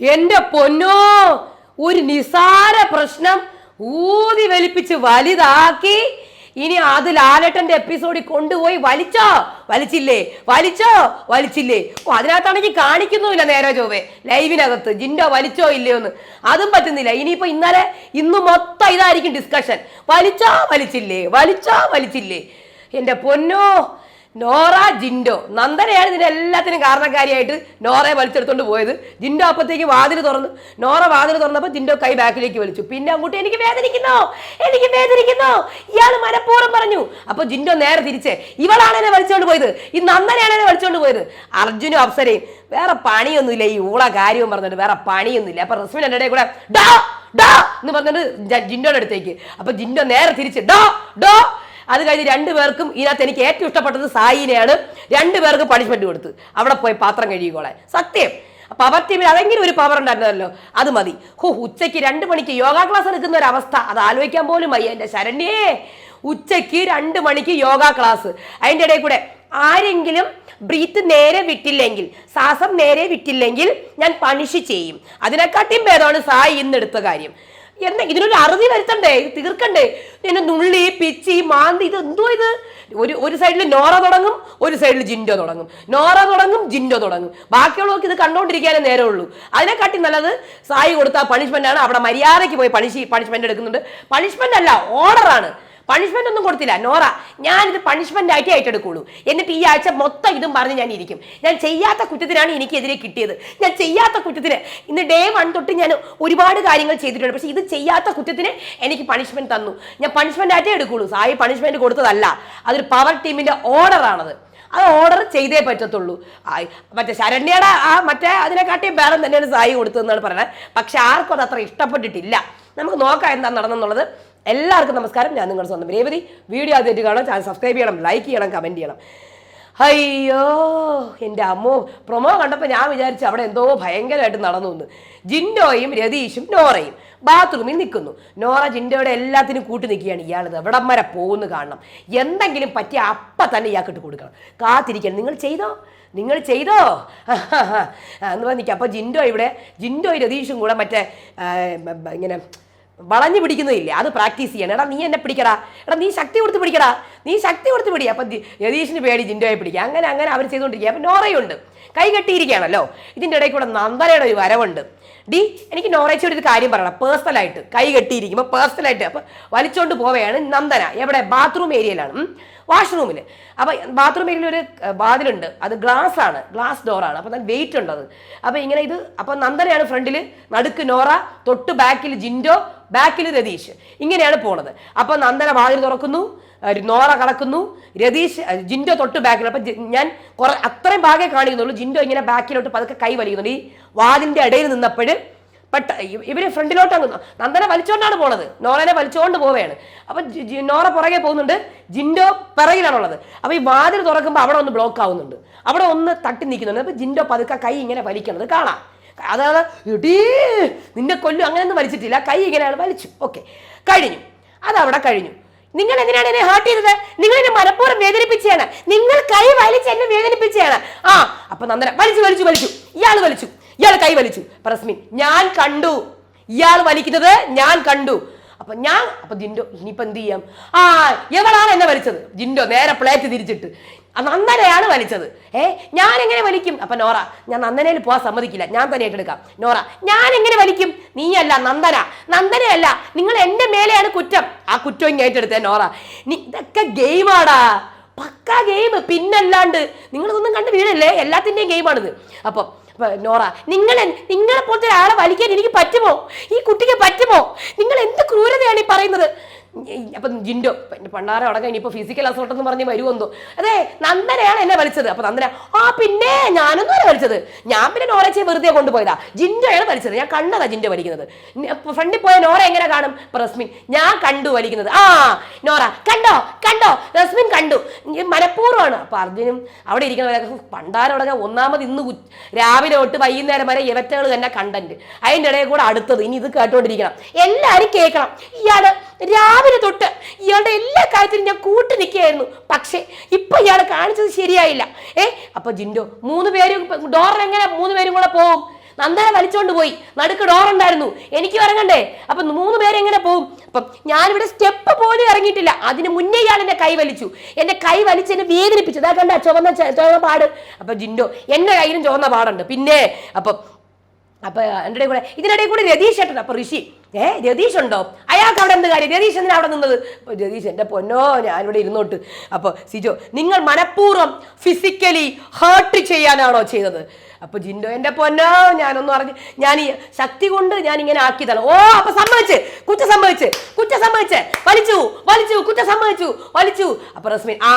എന്റെ പൊന്നോ ഒരു നിസാര പ്രശ്നം ഊതി വലിപ്പിച്ച് വലുതാക്കി. ഇനി അത് ലാലേട്ടന്റെ എപ്പിസോഡിൽ കൊണ്ടുപോയി വലിച്ചോ? വലിച്ചില്ലേ? വലിച്ചോ? വലിച്ചില്ലേ? ഓ അതിനകത്താണെങ്കിൽ കാണിക്കുന്നുമില്ല നേരെ ചോവേ ലൈവിനകത്ത്. ജിൻഡോ വലിച്ചോ ഇല്ലയോ എന്ന് അതും പറ്റുന്നില്ല. ഇനിയിപ്പോ ഇന്നലെ ഇന്ന് മൊത്തം ഇതായിരിക്കും ഡിസ്കഷൻ വലിച്ചോ വലിച്ചില്ലേ? വലിച്ചോ വലിച്ചില്ലേ? എന്റെ പൊന്നോ നോറ ജിൻഡോ. നന്ദനയാണ് ഇതിന് എല്ലാത്തിനും കാരണക്കാരിയായിട്ട് നോറയെ വലിച്ചെടുത്തോണ്ട് പോയത്. ജിൻഡോ അപ്പത്തേക്ക് വാതിൽ തുറന്നു നോറ വാതിൽ തുറന്നപ്പോൾ ജിൻഡോ കൈ ബാക്കിലേക്ക് വലിച്ചു. പിന്നെ അങ്ങോട്ട് എനിക്ക് വേദനിക്കുന്നു? എനിക്ക് വേദനിക്കുന്നു? ഇയാൾ മനഃപൂർവം പറഞ്ഞു. അപ്പൊ ജിൻഡോ നേരെ തിരിച്ചേ ഇവളാണ് എന്നെ വലിച്ചുകൊണ്ട് പോയത്. ഈ നന്ദനയാണ് എന്നെ വലിച്ചുകൊണ്ട് പോയത്. അർജുനും അപ്സരയും വേറെ പണിയൊന്നുമില്ല. ഈ ഊള കാര്യവും പറഞ്ഞിട്ട് വേറെ പണിയൊന്നുമില്ല. അപ്പൊ റസ്മിൻ എന്റെ ഇടയിൽ കൂടെ ഡാ ഡാ എന്ന് പറഞ്ഞിട്ട് ജിൻഡോടെ അടുത്തേക്ക്. അപ്പൊ ജിൻഡോ നേരെ തിരിച്ച് ഡോ ഡോ അത് കഴിഞ്ഞ് രണ്ടു പേർക്കും ഇതിനകത്ത് എനിക്ക് ഏറ്റവും ഇഷ്ടപ്പെട്ടത് സായിനെയാണ്. രണ്ടു പേർക്ക് പണിഷ്മെന്റ് കൊടുത്ത്. അവിടെ പോയി പാത്രം കഴുകിക്കോളാൻ. സത്യം. പവർ ടീമിൽ അതെങ്കിലും ഒരു പവർ ഉണ്ടായിരുന്നല്ലോ അത് മതി. ഹോ ഉച്ചയ്ക്ക് രണ്ട് മണിക്ക് യോഗ ക്ലാസ് എടുക്കുന്ന ഒരു അവസ്ഥ. അത് ആലോചിക്കാൻ പോലും വയ്യ എന്റെ ശരണ്യേ. ഉച്ചയ്ക്ക് രണ്ട് മണിക്ക് യോഗ ക്ലാസ്. അതിന്റെ ഇടയിൽ കൂടെ ആരെങ്കിലും ബ്രീത്ത് നേരെ വിട്ടില്ലെങ്കിൽ ശ്വാസം നേരെ വിട്ടില്ലെങ്കിൽ ഞാൻ പണിഷ് ചെയ്യും. അതിനെക്കാട്ടിയും ഭേദമാണ് സായി ഇന്നെടുത്ത കാര്യം. എന്നാ ഇതിനൊരു അറുതി വരുത്തണ്ടേ? ഇത് തീർക്കണ്ടേ? എന്നെ നുള്ളി പിച്ചി മാന്തി ഇത് എന്തോ ഇത്? ഒരു ഒരു സൈഡിൽ നോറ തുടങ്ങും ഒരു സൈഡിൽ ജിൻഡോ തുടങ്ങും. നോറ തുടങ്ങും ജിൻഡോ തുടങ്ങും. ബാക്കിയുള്ളവർക്ക് ഇത് കണ്ടോണ്ടിരിക്കാനേ നേരമുള്ളൂ. അതിനെക്കാട്ടി നല്ലത് സായി കൊടുത്ത പണിഷ്മെന്റ് ആണ്. അവിടെ മര്യാദയ്ക്ക് പോയി പണിഷ് പണിഷ്മെന്റ് എടുക്കുന്നുണ്ട്. പണിഷ്മെന്റ് അല്ല ഓർഡറാണ് പണിഷ്മെന്റ് ഒന്നും കൊടുത്തില്ല. നോറ ഞാനിത് പണിഷ്മെന്റ് ആയിട്ട് ഏറ്റെടുക്കുള്ളൂ. എന്നിട്ട് ഈ ആഴ്ച മൊത്തം ഇതും പറഞ്ഞ് ഞാൻ ഇരിക്കും. ഞാൻ ചെയ്യാത്ത കുറ്റത്തിനാണ് എനിക്കെതിരെ കിട്ടിയത്. ഞാൻ ചെയ്യാത്ത കുറ്റത്തിന് ഇന്ന് ഡേ വൺ തൊട്ട് ഞാൻ ഒരുപാട് കാര്യങ്ങൾ ചെയ്തിട്ടുണ്ട്. പക്ഷെ ഇത് ചെയ്യാത്ത കുറ്റത്തിന് എനിക്ക് പണിഷ്മെന്റ് തന്നു. ഞാൻ പണിഷ്മെന്റ് ആയിട്ടേ എടുക്കുള്ളൂ. സായി പണിഷ്മെന്റ് കൊടുത്തതല്ല. അതൊരു പവർ ടീമിന്റെ ഓർഡറാണത് അത് ഓർഡർ ചെയ്തേ പറ്റത്തുള്ളൂ. മറ്റേ ശരണ്യയുടെ ആ മറ്റേ അതിനെക്കാട്ടിയും ബേറെ തന്നെയാണ് സായി കൊടുത്തതെന്നാണ് പറയുന്നത്. പക്ഷെ ആർക്കും അത് അത്ര ഇഷ്ടപ്പെട്ടിട്ടില്ല. നമുക്ക് നോക്കാം എന്താ നടന്നെന്നുള്ളത്. എല്ലാവർക്കും നമസ്കാരം. ഞാൻ നിങ്ങളുടെ സ്വന്തം രേവതി. വീഡിയോ ആദ്യമായിട്ട് കാണാം ചാനൽ സബ്സ്ക്രൈബ് ചെയ്യണം ലൈക്ക് ചെയ്യണം കമന്റ് ചെയ്യണം. അയ്യോ എന്റെ അമ്മോ പ്രൊമോ കണ്ടപ്പോൾ ഞാൻ വിചാരിച്ചു അവിടെ എന്തോ ഭയങ്കരമായിട്ട് നടന്നു എന്ന് ജിൻഡോയും രതീഷും നോറയും ബാത്റൂമിൽ നിൽക്കുന്നു. നോറ ജിൻഡോയുടെ എല്ലാത്തിനും കൂട്ടി നിൽക്കുകയാണ്. ഇയാളിത് എവിടം വരെ പോകുന്നു കാണണം. എന്തെങ്കിലും പറ്റിയ അപ്പം തന്നെ ഇയാൾക്ക് ഇട്ട് കൊടുക്കണം. കാത്തിരിക്കണം നിങ്ങൾ ചെയ്തോ? നിങ്ങൾ ചെയ്തോ? എന്ന് പറഞ്ഞിരിക്കുക അപ്പോൾ ജിൻഡോ ഇവിടെ ജിൻഡോയും രതീഷും കൂടെ മറ്റേ ഇങ്ങനെ വളഞ്ഞു പിടിക്കുന്നില്ല അത് പ്രാക്ടീസ് ചെയ്യണം. എടാ നീ എന്നെ പിടിക്കടാ. എടാ നീ ശക്തി കൊടുത്ത് പിടിക്കടാ. നീ ശക്തി കൊടുത്ത് പിടി. അപ്പം യതീഷിന് പേടി ജിൻഡോയെ പിടിക്കുക അങ്ങനെ അങ്ങനെ അവർ ചെയ്തുകൊണ്ടിരിക്കുക അപ്പം നോറയുണ്ട്. കൈ കെട്ടിയിരിക്കുകയാണല്ലോ. ഇതിന്റെ ഇടയിൽ കൂടെ നന്ദനയുടെ ഒരു വരവുണ്ട്. ഡി എനിക്ക് നോറയച്ചൊരു കാര്യം പറയണം. പേഴ്സണലായിട്ട്. കൈ കെട്ടിയിരിക്കുമ്പോൾ പേഴ്സണലായിട്ട് അപ്പം വലിച്ചോണ്ട് പോവുകയാണ് നന്ദന. എവിടെ? ബാത്റൂം ഏരിയയിലാണ്. വാഷ്റൂമിൽ അപ്പോൾ ബാത്റൂം ഏരിയയിൽ ഒരു വാതിലുണ്ട്. അത് ഗ്ലാസ് ആണ് ഗ്ലാസ് ഡോറാണ്. അപ്പോൾ നല്ല വെയിറ്റ് ഉണ്ടത് അത് അപ്പോൾ ഇങ്ങനെ ഇത് അപ്പോൾ നന്ദനയാണ് ഫ്രണ്ടിൽ നടുക്ക് നോറ തൊട്ട് ബാക്കിൽ ജിൻഡോ ബാക്കിൽ രതീഷ്. ഇങ്ങനെയാണ് പോണത്. അപ്പോൾ നന്ദന വാതിൽ തുറക്കുന്നു നോറ കടക്കുന്നു രതീഷ് ജിൻഡോ തൊട്ട് ബാക്കിൽ അപ്പം ഞാൻ കുറെ അത്രയും ഭാഗമേ കാണിക്കുന്നുള്ളൂ. ജിൻഡോ ഇങ്ങനെ ബാക്കിലോട്ട് പതുക്കെ കൈ വലിക്കുന്നുണ്ട് ഈ വാതിലിന്റെ ഇടയിൽ നിന്നപ്പോൾ പെട്ട ഇവർ ഫ്രണ്ടിലോട്ട് അങ്ങ് നന്ദന വലിച്ചോണ്ടാണ് പോണത്. നോറനെ വലിച്ചോണ്ട് പോവുകയാണ് അപ്പൊ നോറ പുറകെ പോകുന്നുണ്ട്. ജിൻഡോ പിറകിലാണുള്ളത്. അപ്പൊ ഈ വാതിൽ തുറക്കുമ്പോൾ അവിടെ ഒന്ന് ബ്ലോക്ക് ആവുന്നുണ്ട്. അവിടെ ഒന്ന് തട്ടി നിൽക്കുന്നുണ്ട്. അപ്പൊ ജിൻഡോ പതുക്കെ കൈ ഇങ്ങനെ വലിക്കണത് കാണാം. അതാണ് ഇടീ നിന്നെ കൊല്ലും അങ്ങനെയൊന്നും വലിച്ചിട്ടില്ല. കൈ ഇങ്ങനെയാണ് വലിച്ചു. ഓക്കെ കഴിഞ്ഞു. അതവിടെ കഴിഞ്ഞു. നിങ്ങൾ എന്തിനാണ് എന്നെ ഹാർട്ട് ചെയ്തത്? നിങ്ങൾ എന്നെ മനഃപൂർവം വേദനിപ്പിച്ചാണ് നിങ്ങൾ കൈ വലിച്ച് എന്നെ വേദനിപ്പിച്ചാണ് ആ അപ്പൊ നന്ദന. വലിച്ചു വലിച്ചു വലിച്ചു. ഇയാൾ വലിച്ചു. ഇയാൾ കൈ വലിച്ചു. പ്രസ്മിൻ ഞാൻ കണ്ടു. ഇയാൾ വലിക്കുന്നത് ഞാൻ കണ്ടു. അപ്പൊ ഞാൻ അപ്പൊ ജിൻഡോ ഇനിയിപ്പോ എന്ത് ചെയ്യാം? ആ എവളാണ് എന്നെ വലിച്ചത്? ജിൻഡോ നേരെ പ്ലേറ്റ് തിരിച്ചിട്ട്. നന്ദനയാണ് വലിച്ചത്. ഏ ഞാൻ എങ്ങനെ വലിക്കും? അപ്പൊ നോറ ഞാൻ നന്ദനയിൽ പോകാൻ സമ്മതിക്കില്ല. ഞാൻ തന്നെ ഏറ്റെടുക്കാം. നോറ ഞാൻ എങ്ങനെ വലിക്കും? നീയല്ല നന്ദന. നന്ദനയല്ല നിങ്ങൾ എന്റെ മേലെയാണ് കുറ്റം. ആ കുറ്റം ഇങ്ങനെ ഏറ്റെടുത്തേ നോറ. നീ ഇതൊക്കെ ഗെയിമാടാ പക്ക ഗെയിം പിന്നല്ലാണ്ട് നിങ്ങളിതൊന്നും കണ്ട് വീഴല്ലേ? എല്ലാത്തിന്റെയും ഗെയിമാണിത് അപ്പൊ നോറ നിങ്ങൾ നിങ്ങളെ പോലത്തെ ഒരാളെ വലിക്കാൻ എനിക്ക് പറ്റുമോ? ഈ കുട്ടിക്ക് പറ്റുമോ? നിങ്ങൾ എന്ത് ക്രൂരതയാണ് ഈ പറയുന്നത്? അപ്പം ജിൻഡോ പണ്ടാര അടക്കം ഇനിയിപ്പോൾ ഫിസിക്കൽ അസോൾട്ട് എന്ന് പറഞ്ഞ് വരുമെന്തോ അതെ നന്ദനയാണ് എന്നെ വലിച്ചത് അപ്പൊ നന്ദന ആ പിന്നെ ഞാനൊന്നും വലിച്ചത് ഞാൻ പിന്നെ നോറച്ചെ വെറുതെ കൊണ്ടുപോയതാ. ജിൻഡോയാണ് വലിച്ചത് ഞാൻ കണ്ടതാ ജിൻഡോ വലിക്കുന്നത് ഫ്രണ്ടിൽ പോയ നോറ എങ്ങനെ കാണും? റസ്മിൻ ഞാൻ കണ്ടു വലിക്കുന്നത് ആ നോറ കണ്ടോ കണ്ടോ? റസ്മിൻ കണ്ടു. മനഃപൂർവമാണ്. അപ്പൊ അർജുനും അവിടെ ഇരിക്കുന്നവരൊക്കെ പണ്ടാരടക്കം ഒന്നാമത് ഇന്ന് രാവിലെ തൊട്ട് വൈകുന്നേരം വരെ ഇവറ്റകൾ തന്നെ കണ്ടന്റ് അതിന്റെ ഇടയിൽ കൂടെ അടുത്തത്. ഇനി ഇത് കേട്ടോണ്ടിരിക്കണം. എല്ലാവരും കേൾക്കണം. ഇയാൾ രാവിലെ തൊട്ട് ഇയാളുടെ എല്ലാ കാര്യത്തിലും ഞാൻ കൂട്ടി നിൽക്കുകയായിരുന്നു. പക്ഷേ ഇപ്പം ഇയാളെ കാണിച്ചത് ശരിയായില്ല. ഏ അപ്പൊ ജിൻഡോ മൂന്ന് പേരും ഡോറിൽ എങ്ങനെ മൂന്ന് പേരും കൂടെ പോകും നന്ദന വലിച്ചോണ്ട് പോയി. നടുക്ക് ഡോർ ഉണ്ടായിരുന്നു. എനിക്ക് ഇറങ്ങണ്ടേ? അപ്പൊ മൂന്ന് പേര് എങ്ങനെ പോകും അപ്പം ഞാനിവിടെ സ്റ്റെപ്പ് പോലും ഇറങ്ങിയിട്ടില്ല. അതിന് മുന്നേ ഇയാൾ എന്നെ കൈ വലിച്ചു. എന്റെ കൈ വലിച്ച് എന്നെ വേദനിപ്പിച്ചു. അതാ കണ്ട ചുവന്ന ചുവന്ന പാട്. അപ്പൊ ജിൻഡോ എന്റെ കയ്യിലും ചുവന്ന പാടുണ്ട്. പിന്നെ അപ്പൊ അപ്പൊ എന്റെ കൂടെ ഇതിനിടയിൽ കൂടെ രതീഷ് ഏട്ടൻ അപ്പൊ ഋഷി. ഏ രതീഷ് ഉണ്ടോ? അയാൾക്ക് അവിടെ എന്ത് കാര്യം? രതീഷ് എന്തിനാ അവിടെ നിന്നത്? രതീഷ് എന്റെ പൊന്നോ ഞാനിവിടെ ഇരുന്നോട്ട്. അപ്പൊ സിജോ നിങ്ങൾ മനഃപൂർവം ഫിസിക്കലി ഹേർട്ട് ചെയ്യാനാണോ ചെയ്തത്? അപ്പൊ ജിൻഡോ എന്റെ പൊന്നോ ഞാനൊന്നും അറിഞ്ഞ് ഞാൻ ഈ ശക്തി കൊണ്ട് ഞാൻ ഇങ്ങനെ ആക്കിയതാണ്. ഓ അപ്പൊ സമ്മതിച്ച്. കുറ്റം സമ്മതിച്ച്. കുറ്റം സമ്മതിച്ച്. വലിച്ചു വലിച്ചു കുറ്റം സമ്മതിച്ചു വലിച്ചു. അപ്പൊ റസ്മിൻ ആ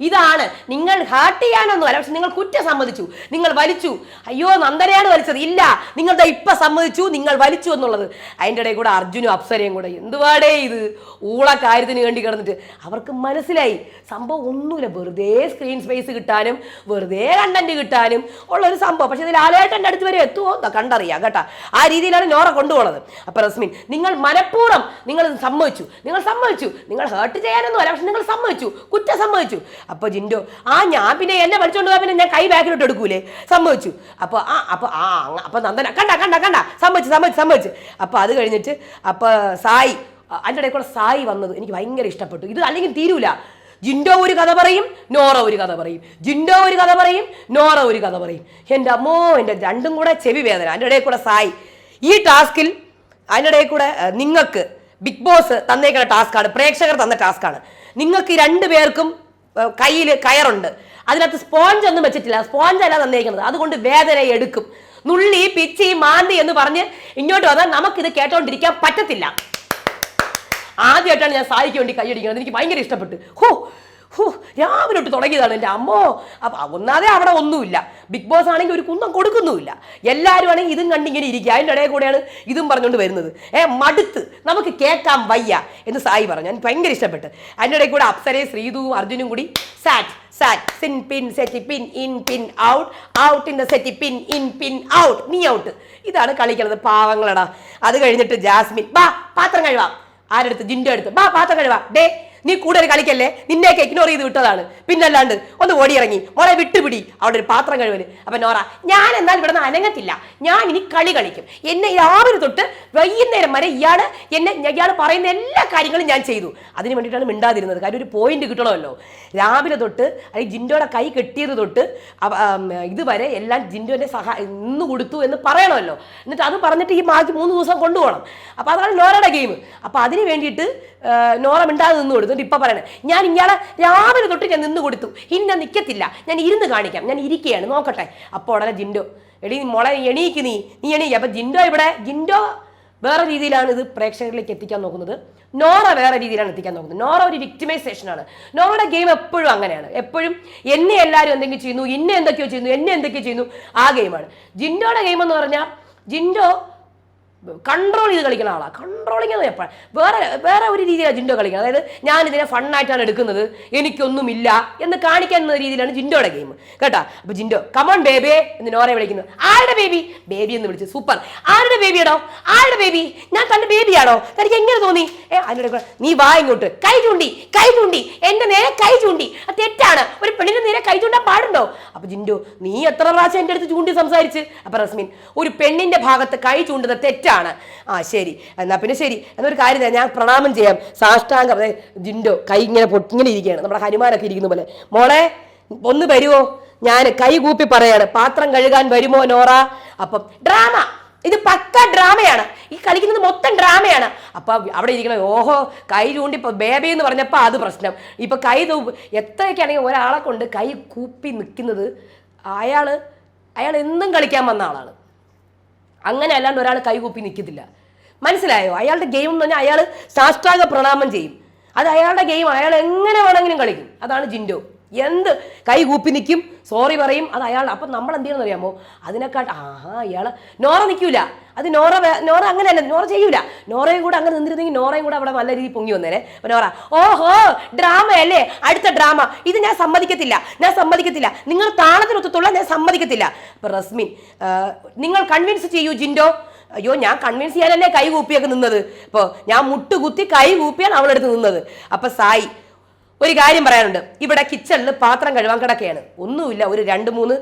ഇതാണ്. നിങ്ങൾ ഹാർട്ട് ചെയ്യാനൊന്നും അല്ല പക്ഷെ നിങ്ങൾ കുറ്റം സമ്മതിച്ചു. നിങ്ങൾ വലിച്ചു. അയ്യോ നന്ദനയാണ് വലിച്ചത്. ഇല്ല നിങ്ങളുടെ ഇപ്പൊ സമ്മതിച്ചു നിങ്ങൾ വലിച്ചു എന്നുള്ളത്. അതിന്റെ ഇടയിൽ കൂടെ അർജുനും അപ്സരയും കൂടെ എന്തുവാടേ ഇത്? ഊള കാര്യത്തിന് വേണ്ടി കിടന്നിട്ട്. അവർക്ക് മനസ്സിലായി. സംഭവം ഒന്നുമില്ല. വെറുതെ സ്ക്രീൻ സ്പേസ് കിട്ടാനും വെറുതെ കണ്ടന്റ് കിട്ടാനും ഉള്ള ഒരു സംഭവം. പക്ഷെ ഇതിൽ ആലേട്ടന്റെ അടുത്ത് വരെ എത്തുമോ കണ്ടറിയാം കേട്ടാ. ആ രീതിയിലാണ് നോറ കൊണ്ടുപോകുന്നത് അപ്പൊ റസ്മിൻ നിങ്ങൾ മനഃപൂർവം നിങ്ങൾ സമ്മതിച്ചു. നിങ്ങൾ സമ്മതിച്ചു. നിങ്ങൾ ഹേർട്ട് ചെയ്യാനൊന്നും അല്ല പക്ഷെ നിങ്ങൾ സമ്മതിച്ചു. കുറ്റം സമ്മതിച്ചു. അപ്പൊ ജിൻഡോ ആ ഞാൻ പിന്നെ എന്നെ വലിച്ചോണ്ട് പോയാൽ പിന്നെ ഞാൻ കൈ ബാക്കിലോട്ട് എടുക്കൂലേ? സമ്മതിച്ചു. അപ്പൊ ആ അപ്പൊ ആ അങ്ങ- അപ്പൊ നന്ദന. കണ്ട കണ്ട കണ്ട. സമ്മതിച്ചു സമ്മതിച്ചു സമ്മതിച്ചു. അപ്പൊ അത് കഴിഞ്ഞിട്ട് അപ്പൊ സായി അതിന്റെ ഇടയിൽ കൂടെ സായി വന്നത് എനിക്ക് ഭയങ്കര ഇഷ്ടപ്പെട്ടു. ഇത് അല്ലെങ്കിൽ തീരൂല. ജിൻഡോ ഒരു കഥ പറയും നോറ ഒരു കഥ പറയും. ജിൻഡോ ഒരു കഥ പറയും നോറ ഒരു കഥ പറയും. എന്റെ അമ്മോ എന്റെ രണ്ടും കൂടെ ചെവി വേദന അതിന്റെ ഇടയിൽ കൂടെ സായി. ഈ ടാസ്കിൽ അതിന്റെ ഇടയിൽ കൂടെ നിങ്ങൾക്ക് ബിഗ് ബോസ് തന്നേക്കുന്ന ടാസ്ക്കാണ് പ്രേക്ഷകർ തന്ന ടാസ്ക്കാണ്. നിങ്ങൾക്ക് രണ്ട് പേർക്കും കയ്യിൽ കയറുണ്ട്. അതിനകത്ത് സ്പോഞ്ച് ഒന്നും വെച്ചിട്ടില്ല. സ്പോഞ്ച് അല്ല തന്നേക്കുന്നത്. അതുകൊണ്ട് വേദന എടുക്കും. നുള്ളി പിച്ചി മാന്തി എന്ന് പറഞ്ഞ് ഇങ്ങോട്ട് വന്നാൽ നമുക്കിത് കേട്ടോണ്ടിരിക്കാൻ പറ്റത്തില്ല. ആദ്യമായിട്ടാണ് ഞാൻ സായിക്ക് വേണ്ടി കൈയടിക്കുന്നത് എനിക്ക് ഭയങ്കര ഇഷ്ടപ്പെട്ട്. ഹോ ഹോ രാവിലെ തൊട്ട് തുടങ്ങിയതാണ് എന്റെ അമ്മോ. അപ്പം ഒന്നാതെ അവിടെ ഒന്നുമില്ല. ബിഗ് ബോസ് ആണെങ്കിൽ ഒരു കുന്നം കൊടുക്കുന്നുമില്ല. എല്ലാവരും ആണെങ്കിൽ ഇതും കണ്ടിങ്ങനെ ഇരിക്കുക. അതിന്റെ ഇടയിൽ കൂടെയാണ് ഇതും പറഞ്ഞുകൊണ്ട് വരുന്നത്. ഏ മടുത്ത് നമുക്ക് കേൾക്കാൻ വയ്യ എന്ന് സായി പറഞ്ഞു. ഞാൻ ഭയങ്കര ഇഷ്ടപ്പെട്ട്. അതിന്റെ ഇടയിൽ കൂടെ അപ്സരയും ശ്രീതുവും അർജുനും കൂടി sat sat sin pin settee pin in pin out out in the settee pin in pin out നീ ഔട്ട് ഇതാണ് കളിക്കുന്നത് പാവങ്ങളടാ. അത് കഴിഞ്ഞിട്ട് ജാസ്മിൻ ബാ പാത്രം കഴുവാം ആരെടുത്ത് ജിന്റെ അടുത്ത്. ബാ പാത്രം കഴുവാ ഡേ നീ കൂടുതൽ കളിക്കല്ലേ? നിന്നെയൊക്കെ ഇഗ്നോർ ചെയ്ത് വിട്ടതാണ്. പിന്നല്ലാണ്ട് ഒന്ന് ഓടിയിറങ്ങി. മോളെ വിട്ടുപിടി. അവിടെ ഒരു പാത്രം കഴിവൽ അപ്പൊ നോറ ഞാൻ എന്നാൽ ഇവിടെ നിന്ന് അനങ്ങത്തില്ല. ഞാൻ ഇനി കളി കളിക്കും. എന്നെ രാവിലെ തൊട്ട് വൈകുന്നേരം വരെ ഇയാൾ എന്നെ ഇയാൾ പറയുന്ന എല്ലാ കാര്യങ്ങളും ഞാൻ ചെയ്തു. അതിന് വേണ്ടിയിട്ടാണ് മിണ്ടാതിരുന്നത്. കാര്യം ഒരു പോയിന്റ് കിട്ടണമല്ലോ. രാവിലെ തൊട്ട് അല്ലെങ്കിൽ ജിൻഡോയുടെ കൈ കെട്ടിയത് തൊട്ട് ഇതുവരെ എല്ലാം ജിൻഡോന്റെ സഹാ ഇന്ന് കൊടുത്തു എന്ന് പറയണമല്ലോ. എന്നിട്ട് അത് പറഞ്ഞിട്ട് ഈ ബാക്കി മൂന്ന് ദിവസം കൊണ്ടുപോകണം. അപ്പോൾ അതാണ് നോറയുടെ ഗെയിം അപ്പോൾ അതിന് വേണ്ടിയിട്ട് നോറ മിണ്ടാതെ നിന്ന് കൊടുത്തു. എന്നിട്ട് ഇപ്പൊ പറയണേ ഞാൻ ഇയാളെ രാവിലെ തൊട്ട് ഞാൻ നിന്ന് കൊടുത്തു. ഇനി ഞാൻ നിൽക്കത്തില്ല ഞാൻ ഇരുന്ന് കാണിക്കാം. ഞാൻ ഇരിക്കുകയാണ് നോക്കട്ടെ. അപ്പോൾ ഉടനെ ജിൻഡോ എടി മോളെ എണീക്ക് നീ. നീ എണീക്ക്. അപ്പം ജിൻഡോ ഇവിടെ? ജിൻഡോ വേറെ രീതിയിലാണ് ഇത് പ്രേക്ഷകരിലേക്ക് എത്തിക്കാൻ നോക്കുന്നത്. നോറ വേറെ രീതിയിലാണ് എത്തിക്കാൻ നോക്കുന്നത്. നോറ ഒരു വിക്ടിമൈസേഷൻ ആണ്. നോറയുടെ ഗെയിം എപ്പോഴും അങ്ങനെയാണ്. എപ്പോഴും എന്നെ എല്ലാവരും എന്തെങ്കിലും ചെയ്യുന്നു എന്നെ എന്തൊക്കെയോ ചെയ്യുന്നു എന്നെ എന്തൊക്കെയോ ചെയ്യുന്നു ആ ഗെയിമാണ് ജിൻഡോയുടെ ഗെയിം എന്ന് പറഞ്ഞാൽ ജിൻഡോ കൺട്രോൾ ചെയ്ത് കളിക്കുന്ന ആളാണ് കൺട്രോളിങ് എന്ന് വേറെ വേറെ ഒരു രീതിയിലാണ് ജിൻഡോ കളിക്കുന്നത്. അതായത് ഞാൻ ഇതിനെ ഫണ്ണായിട്ടാണ് എടുക്കുന്നത്. എനിക്കൊന്നുമില്ല എന്ന് കാണിക്കാൻ എന്ന രീതിയിലാണ് ജിൻഡോയുടെ ഗെയിം കേട്ടോ? അപ്പൊ ജിൻഡോ കമോൺ ബേബിയെ എന്ന് നോറെ വിളിക്കുന്നത് ആരുടെ ബേബി ബേബി എന്ന് വിളിച്ചു. സൂപ്പർ ആരുടെ ബേബിയാണോ ആരുടെ ബേബി ഞാൻ തന്റെ ബേബിയാണോ തനിക്ക് എങ്ങനെ തോന്നി? ഏ അതിനോട് നീ വാ ഇങ്ങോട്ട്. കൈ ചൂണ്ടി കൈ ചൂണ്ടി. എന്റെ നേരെ കൈ ചൂണ്ടി. അത് തെറ്റാണ്. ഒരു പെണ്ണിന് നേരെ കൈ ചൂണ്ടാൻ പാടുണ്ടോ? അപ്പൊ ജിൻഡോ നീ എത്ര പ്രാവശ്യം എന്റെ അടുത്ത് ചൂണ്ടി സംസാരിച്ച്? അപ്പൊ റസ്മിൻ ഒരു പെണ്ണിന്റെ ഭാഗത്ത് കൈ ചൂണ്ടുന്നത് തെറ്റാണ് ആ ശരി. എന്നാ പിന്നെ ശരി. എന്നൊരു കാര്യം. ഞാൻ പ്രണാമം ചെയ്യാം. സാഷ്ടാംഗം. ജിൻഡോ കൈ ഇങ്ങനെ പൊട്ടിങ്ങനെ ഇരിക്കുകയാണ്. നമ്മുടെ ഹനുമാനൊക്കെ ഇരിക്കുന്ന പോലെ. മോളെ ഒന്ന് വരുമോ ഞാൻ കൈ കൂപ്പി പറയാണ്. പാത്രം കഴുകാൻ വരുമോ നോറ? അപ്പം ഡ്രാമ. ഇത് പക്ക ഡ്രാമയാണ്. ഈ കളിക്കുന്നത് മൊത്തം ഡ്രാമയാണ്. അപ്പൊ അവിടെ ഇരിക്കണ ഓഹോ കൈ ചൂണ്ടി ബേബി എന്ന് പറഞ്ഞപ്പോൾ അത് പ്രശ്നം. ഇപ്പൊ കൈ തൂപ്പ് എത്രയൊക്കെ ആണെങ്കിൽ ഒരാളെ കൊണ്ട് കൈ കൂപ്പി നിൽക്കുന്നത് അയാൾ അയാൾ എന്നും കളിക്കാൻ വന്ന ആളാണ്. അങ്ങനെ അല്ലാണ്ട് ഒരാൾ കൈകൂപ്പി നിൽക്കത്തില്ല. മനസ്സിലായോ? അയാളുടെ ഗെയിം എന്ന് പറഞ്ഞാൽ അയാൾ സാഷ്ടാംഗ പ്രണാമം ചെയ്യും. അത് അയാളുടെ ഗെയിം അയാൾ എങ്ങനെ വേണമെങ്കിലും കളിക്കും. അതാണ് ജിൻഡോ. എന്ത് കൈ കൂപ്പി നിൽക്കും സോറി പറയും അത് അയാൾ അപ്പം നമ്മൾ എന്ത് ചെയ്യണമെന്ന് അറിയാമോ? അതിനെക്കാട്ട് ആഹാ അയാൾ നോറ നിൽക്കൂല അത് നോറ നോറ അങ്ങനെ അല്ല നോറ ചെയ്യൂല. നോറയും കൂടെ അങ്ങനെ നിന്നിരുന്നെങ്കിൽ നോറയും കൂടെ അവിടെ നല്ല രീതിയിൽ പൊങ്ങി വന്നേനെ. അപ്പൊ നോറ ഓഹോ ഡ്രാമ അല്ലേ? അടുത്ത ഡ്രാമ ഇത് ഞാൻ സമ്മതിക്കത്തില്ല ഞാൻ സമ്മതിക്കത്തില്ല. നിങ്ങൾ താളത്തിനൊത്തുള്ള ഞാൻ സമ്മതിക്കത്തില്ല. അപ്പൊ റസ്മിൻ നിങ്ങൾ കൺവിൻസ് ചെയ്യൂ ജിൻഡോ. അയ്യോ ഞാൻ കൺവിൻസ് ചെയ്യാനല്ലേ കൈ കൂപ്പിയൊക്കെ നിന്നത്? ഇപ്പോൾ ഞാൻ മുട്ടുകുത്തി കൈ കൂപ്പിയാണ് അവളെടുത്ത് നിന്നത്. അപ്പൊ സായി ഒരു കാര്യം പറയാനുണ്ട്. ഇവിടെ കിച്ചണിൽ പാത്രം കഴുകാൻ കിടക്കുകയാണ് ഒന്നുമില്ല ഒരു രണ്ട് മൂന്ന്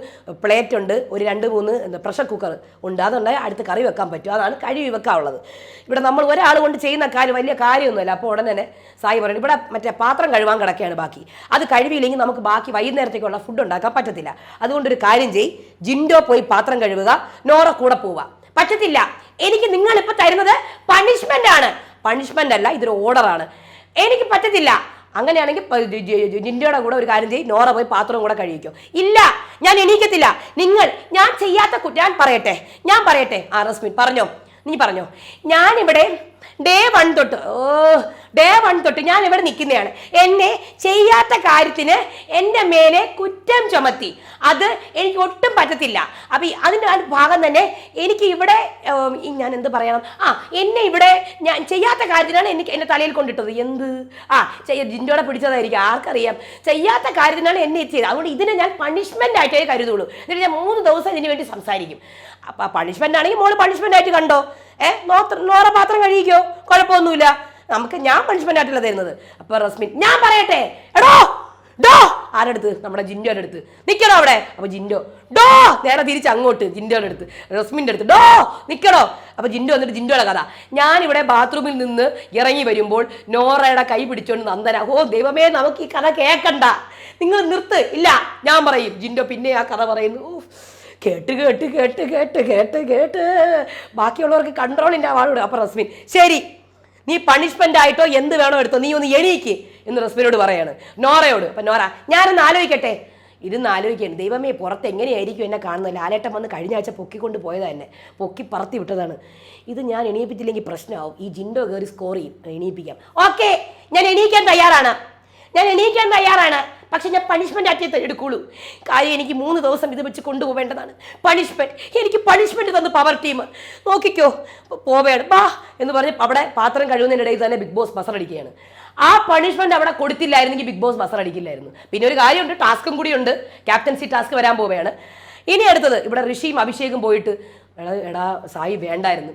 പ്ലേറ്റ് ഉണ്ട് ഒരു രണ്ട് മൂന്ന് എന്താ പ്രഷർ കുക്കർ ഉണ്ട്. അതുണ്ടെങ്കിൽ അടുത്ത് കറി വെക്കാൻ പറ്റും. അതാണ് കഴുകി വെക്കാനുള്ളത്. ഇവിടെ നമ്മൾ ഒരാൾ കൊണ്ട് ചെയ്യുന്ന കാര്യം വലിയ കാര്യമൊന്നുമില്ല. അപ്പോൾ ഉടനെ തന്നെ സായി പറയുന്നത് ഇവിടെ മറ്റേ പാത്രം കഴുകാൻ കിടക്കുകയാണ് ബാക്കി. അത് കഴുകിയില്ലെങ്കിൽ നമുക്ക് ബാക്കി വൈകുന്നേരത്തേക്കുള്ള ഫുഡ് ഉണ്ടാക്കാൻ പറ്റത്തില്ല. അതുകൊണ്ടൊരു കാര്യം ചെയ് ജിൻഡോ പോയി പാത്രം കഴുകുക. നോറ കൂടെ പോവുക. പറ്റത്തില്ല. എനിക്ക് നിങ്ങളിപ്പോൾ തരുന്നത് പണിഷ്മെന്റ് ആണ്. പണിഷ്മെന്റ് അല്ല ഇതൊരു ഓർഡറാണ് എനിക്ക് പറ്റത്തില്ല. അങ്ങനെയാണെങ്കിൽ ജിൻഡോയുടെ കൂടെ ഒരു കാര്യം ചെയ്യും. നോറ പോയി പാത്രവും കൂടെ കഴിയിക്കും ഇല്ല ഞാൻ എണീക്കത്തില്ല. നിങ്ങൾ ഞാൻ ചെയ്യാത്ത കുറ്റം ഞാൻ പറയട്ടെ. ഞാൻ പറയട്ടെ. ആ റസ്മിൻ പറഞ്ഞോ. നീ പറഞ്ഞോ. ഞാനിവിടെ ഡേ വൺ തൊട്ട് ഓ ഡേ വൺ തൊട്ട് ഞാൻ ഇവിടെ നിൽക്കുന്നതാണ്. എന്നെ ചെയ്യാത്ത കാര്യത്തിന് എന്റെ മേലെ കുറ്റം ചുമത്തി. അത് എനിക്ക് ഒട്ടും പറ്റത്തില്ല. അപ്പം അതിന്റെ ഭാഗം തന്നെ എനിക്ക് ഇവിടെ ഞാൻ എന്ത് പറയണം? ആ എന്നെ ഇവിടെ ഞാൻ ചെയ്യാത്ത കാര്യത്തിനാണ് എനിക്ക് എന്നെ തലയിൽ കൊണ്ടിട്ടത്. എന്ത്? ആ ചെയ്യ ജിൻഡോടെ പിടിച്ചതായിരിക്കും. ആർക്കറിയാം? ചെയ്യാത്ത കാര്യത്തിനാണ് എന്നെ ചെയ്തത് അതുകൊണ്ട് ഇതിനെ ഞാൻ പണിഷ്മെന്റ് ആയിട്ടേ കരുതുള്ളൂ. എന്നിട്ട് ഞാൻ മൂന്ന് ദിവസം ഇതിന് വേണ്ടി സംസാരിക്കും. അപ്പം പണിഷ്മെന്റ് ആണെങ്കിൽ മോൾ പണിഷ്മെന്റ് ആയിട്ട് കണ്ടോ? ഏഹ് നോത്ര നോറ പാത്രം കഴിയിക്കോ കുഴപ്പമൊന്നുമില്ല. നമുക്ക് ഞാൻ പണിഷ്മെന്റ് ആയിട്ടല്ല തരുന്നത്. അപ്പൊ റസ്മിൻ ഞാൻ പറയട്ടെ. എടോ ഡോ ആരെടുത്ത് നമ്മുടെ ജിൻഡോയുടെ അടുത്ത്. നിൽക്കണോ അവിടെ. അപ്പോൾ ജിൻഡോ ഡോ നേരെ തിരിച്ച് അങ്ങോട്ട് ജിൻഡോയുടെ അടുത്ത്. റസ്മിന്റെ അടുത്ത് ഡോ നിൽക്കണോ അപ്പോൾ ജിൻഡോ വന്നിട്ട് ജിൻഡോയുടെ കഥ. ഞാൻ ഇവിടെ ബാത്റൂമിൽ നിന്ന് ഇറങ്ങി വരുമ്പോൾ നോറയുടെ കൈ പിടിച്ചോണ്ട് നന്ദന ഓ ദൈവമേ നമുക്ക് ഈ കഥ കേൾക്കണ്ട നിങ്ങൾ നിർത്ത്. ഇല്ല ഞാൻ പറയും. ജിൻഡോ പിന്നെ ആ കഥ പറയുന്നു. കേട്ട് കേട്ട് കേട്ട് കേട്ട് കേട്ട് കേട്ട്. ബാക്കിയുള്ളവർക്ക് കൺട്രോളിന്റെ ആളോട്. അപ്പോൾ റസ്മിൻ ശരി നീ പണിഷ്മെന്റ് ആയിട്ടോ എന്ത് വേണോ എടുത്തോ നീ ഒന്ന് എണീക്ക് എന്ന് റസ്മിനോട് പറയാണ്. നോറയോട്. അപ്പൊ നോറ ഞാനൊന്ന് ആലോചിക്കട്ടെ? ഇരുന്ന് ആലോചിക്കാൻ ദൈവമേ പുറത്ത് എങ്ങനെയായിരിക്കും എന്നെ കാണുന്നത്? ലാലേട്ടൻ വന്ന് കഴിഞ്ഞ ആഴ്ച പൊക്കിക്കൊണ്ട് പോയതാ എന്നെ. പൊക്കി പറത്തി വിട്ടതാണ്. ഇത് ഞാൻ എണീപ്പിച്ചില്ലെങ്കിൽ പ്രശ്നമാവും. ഈ ജിൻഡോ കയറി സ്കോർ ചെയ്യും. എണീപ്പിക്കാം. ഓക്കെ ഞാൻ എണീക്കാൻ തയ്യാറാണ്. ഞാൻ എണീക്കാൻ തയ്യാറാണ്. പക്ഷെ ഞാൻ പണിഷ്മെന്റ് ആക്കി എടുക്കുള്ളൂ. കാര്യം എനിക്ക് മൂന്ന് ദിവസം ഇത് വെച്ച് കൊണ്ടുപോവേണ്ടതാണ്. പണിഷ്മെന്റ് എനിക്ക് പണിഷ്മെന്റ് തന്നു പവർ ടീം നോക്കിക്കോ. പോവേണം ബാ എന്ന് പറഞ്ഞ് അവിടെ പാത്രം കഴുകുന്നതിനിടയിൽ തന്നെ ബിഗ് ബോസ് ബസറടിക്കുകയാണ് ആ പണിഷ്മെന്റ് അവിടെ കൊടുത്തില്ലായിരുന്നെങ്കിൽ ബിഗ് ബോസ് ബസറടിക്കില്ലായിരുന്നു പിന്നെ ഒരു കാര്യമുണ്ട്. ടാസ്കും കൂടിയുണ്ട് ക്യാപ്റ്റൻസി ടാസ്ക് വരാൻ പോവുകയാണ്. ഇനി അടുത്തത്. ഇവിടെ ഋഷിയും അഭിഷേകും പോയിട്ട് എടാ സായി വേണ്ടായിരുന്നു.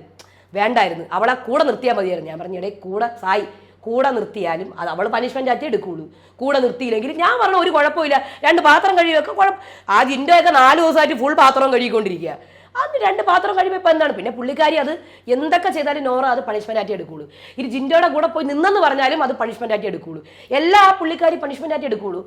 വേണ്ടായിരുന്നു. അവളെ കൂടെ നിർത്തിയാൽ മതിയായിരുന്നു. ഞാൻ പറഞ്ഞു എടേ കൂടെ സായി കൂടെ നിർത്തിയാലും അത് അവൾ പനിഷ്മെന്റ് ആറ്റി എടുക്കുള്ളൂ. കൂടെ നിർത്തിയില്ലെങ്കിൽ ഞാൻ പറഞ്ഞ ഒരു കുഴപ്പമില്ല. രണ്ട് പാത്രം കഴിയുമൊക്കെ കുഴപ്പം ആ ജിൻഡൊക്കെ നാല് ദിവസമായിട്ട് ഫുൾ പാത്രം കഴുകിക്കൊണ്ടിരിക്കുക. അന്ന് രണ്ട് പാത്രം കഴിയുമ്പോൾ ഇപ്പം എന്താണ്? പിന്നെ പുള്ളിക്കാരി അത് എന്തൊക്കെ ചെയ്താലും നോറ അത് പണിഷ്മെന്റ് ആറ്റി എടുക്കുള്ളൂ. ഇനി ജിൻഡോയുടെ കൂടെ പോയി നിന്നെന്ന് പറഞ്ഞാലും അത് പണിഷ്മെന്റ് ആറ്റി എടുക്കുള്ളൂ. എല്ലാ പുള്ളിക്കാരി പണിഷ്മെന്റ് ആറ്റി എടുക്കുള്ളൂ.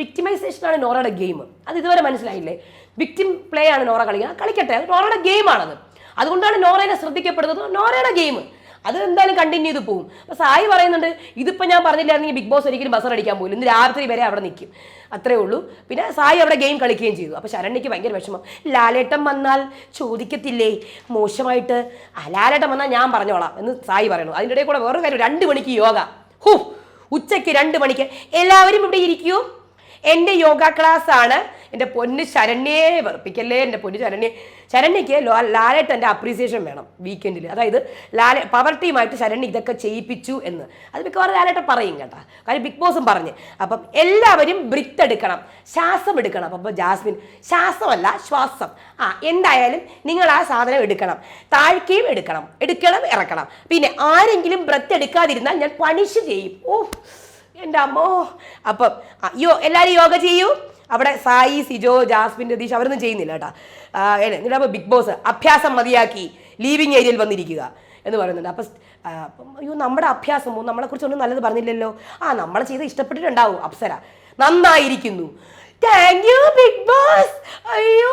വിക്ടിമൈസേഷൻ ആണ് നോറയുടെ ഗെയിം അത് ഇതുവരെ മനസ്സിലായില്ലേ? വിക്ടിം പ്ലേ ആണ് നോറ കളിക്കുക കളിക്കട്ടെ നോറയുടെ ഗെയിമാണത് അതുകൊണ്ടാണ് നോറയെ ശ്രദ്ധിക്കപ്പെടുന്നത്. നോറയുടെ ഗെയിം അത് എന്തായാലും കണ്ടിന്യൂ ചെയ്ത് പോകും അപ്പൊ സായി പറയുന്നുണ്ട് ഇതിപ്പോ ഞാൻ പറഞ്ഞില്ലായിരുന്നെങ്കിൽ ബിഗ് ബോസ് ഒരിക്കലും ബസർ അടിക്കാൻ പോലും ഇന്ന് രാത്രി വരെ അവിടെ നിൽക്കും അത്രേ ഉള്ളൂ. പിന്നെ സായി അവിടെ ഗെയിം കളിക്കുകയും ചെയ്തു. അപ്പൊ ശരണ്യക്ക് ഭയങ്കര വിഷമം. ലാലേട്ടം വന്നാൽ ചോദിക്കത്തില്ലേ? മോശമായിട്ട്. ലാലേട്ടം വന്നാൽ ഞാൻ പറഞ്ഞോളാം. എന്ന് സായി പറയണു അതിന്റെ ഇടയിൽ കൂടെ വേറൊരു കാര്യം രണ്ട് മണിക്ക് യോഗ. ഹൂ ഉച്ചയ്ക്ക് രണ്ട് മണിക്ക്. എല്ലാവരും ഇവിടെ ഇരിക്കൂ. എന്റെ യോഗ ക്ലാസ് ആണ് എന്റെ പൊന്ന് ശരണ്യെ വെറുപ്പിക്കല്ലേ? എന്റെ പൊന്ന് ശരണ്യെ ശരണ്യയ്ക്ക് ലാലേട്ടന്റെ അപ്രീസിയേഷൻ വേണം വീക്കെൻഡിൽ അതായത് ലാലെ പവർ ടീമായിട്ട് ശരണ്യ ഇതൊക്കെ ചെയ്യിപ്പിച്ചു എന്ന്. അത് മിക്കവാറും ലാലേട്ടൻ പറയും കേട്ടോ. കാര്യം ബിഗ് ബോസും പറഞ്ഞ്. അപ്പം എല്ലാവരും ബ്രിത്ത് എടുക്കണം. ശ്വാസം എടുക്കണം. അപ്പം ജാസ്മിൻ ശ്വാസമല്ല ശ്വാസം. ആ എന്തായാലും നിങ്ങൾ ആ സാധനം എടുക്കണം. താഴ്ക്കയും എടുക്കണം. എടുക്കണം ഇറക്കണം. പിന്നെ ആരെങ്കിലും ബ്രത്ത് എടുക്കാതിരുന്നാൽ ഞാൻ പണിഷ് ചെയ്യും. ഓ എന്റെ അമ്മോ. അപ്പം അയ്യോ എല്ലാവരും യോഗ ചെയ്യൂ. അവിടെ സായി സിജോ ജാസ്മിൻ രതീഷ് അവരൊന്നും ചെയ്യുന്നില്ല കേട്ടോ. എന്നിട്ട് അപ്പോൾ ബിഗ് ബോസ് അഭ്യാസം മതിയാക്കി ലീവിങ് ഏരിയയിൽ വന്നിരിക്കുക എന്ന് പറയുന്നുണ്ട്. അപ്പം അപ്പം അയ്യോ നമ്മുടെ അഭ്യാസമോ നമ്മളെക്കുറിച്ച് ഒന്നും നല്ലത് പറഞ്ഞില്ലല്ലോ. ആ നമ്മളെ ചെയ്ത് ഇഷ്ടപ്പെട്ടിട്ടുണ്ടാവും അപ്സര. നന്നായിരിക്കുന്നു. താങ്ക് യു ബിഗ് ബോസ് അയ്യോ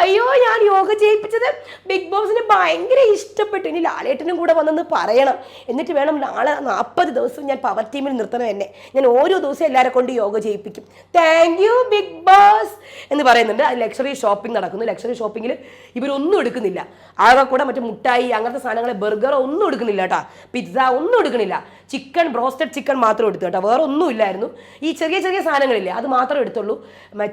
അയ്യോ ഞാൻ യോഗ ചെയ്യിപ്പിച്ചത് ബിഗ് ബോസിന് ഭയങ്കര ഇഷ്ടപ്പെട്ടു. ഇനി ലാലേട്ടനും കൂടെ വന്നെന്ന് പറയണം. എന്നിട്ട് വേണം നാളെ നാൽപ്പത് ദിവസം ഞാൻ പവർ ടീമിൽ നിർത്തണം എന്നെ. ഞാൻ ഓരോ ദിവസം എല്ലാവരെ കൊണ്ട് യോഗ ചെയ്യിപ്പിക്കും. താങ്ക് യു ബിഗ് ബോസ് എന്ന് പറയുന്നുണ്ട്. അത് ലക്ഷറി ഷോപ്പിംഗ് നടക്കുന്നു. ലക്ഷറി ഷോപ്പിങ്ങിൽ ഇവരൊന്നും എടുക്കുന്നില്ല. ആകെ കൂടെ മറ്റേ മുട്ടായി അങ്ങനത്തെ സാധനങ്ങൾ ബർഗറോ ഒന്നും എടുക്കുന്നില്ല കേട്ടോ. പിസ്സ ഒന്നും എടുക്കുന്നില്ല. ചിക്കൻ ബ്രോസ്റ്റഡ് ചിക്കൻ മാത്രം എടുത്തു കേട്ടോ. വേറെ ഒന്നും ഇല്ലായിരുന്നു. ഈ ചെറിയ ചെറിയ സാധനങ്ങളില്ലേ അത് മാത്രമേ എടുത്തുള്ളൂ.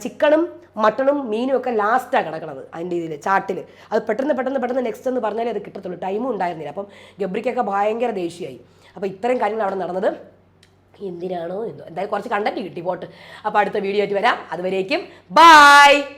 ചിക്കനും മട്ടണും മീനും ഒക്കെ ലാസ്റ്റാണ് കിടക്കണത് അതിന്റെ ഇതിൽ ചാട്ടിൽ അത് പെട്ടെന്ന് പെട്ടെന്ന് പെട്ടെന്ന് നെക്സ്റ്റ് എന്ന് പറഞ്ഞാലേ അത് കിട്ടത്തുള്ളൂ. ടൈമും ഉണ്ടായിരുന്നില്ല. അപ്പം ഗബ്രിക്കൊക്കെ ഭയങ്കര ദേഷ്യമായി. അപ്പോൾ ഇത്രയും കാര്യങ്ങൾ അവിടെ നടന്നത്. എന്തിനാണോ എന്തോ. എന്തായാലും കുറച്ച് കണ്ടന്റ് കിട്ടി പോട്ട്. അപ്പോൾ അടുത്ത വീഡിയോ ആയിട്ട് വരാം. അതുവരേക്കും ബായ്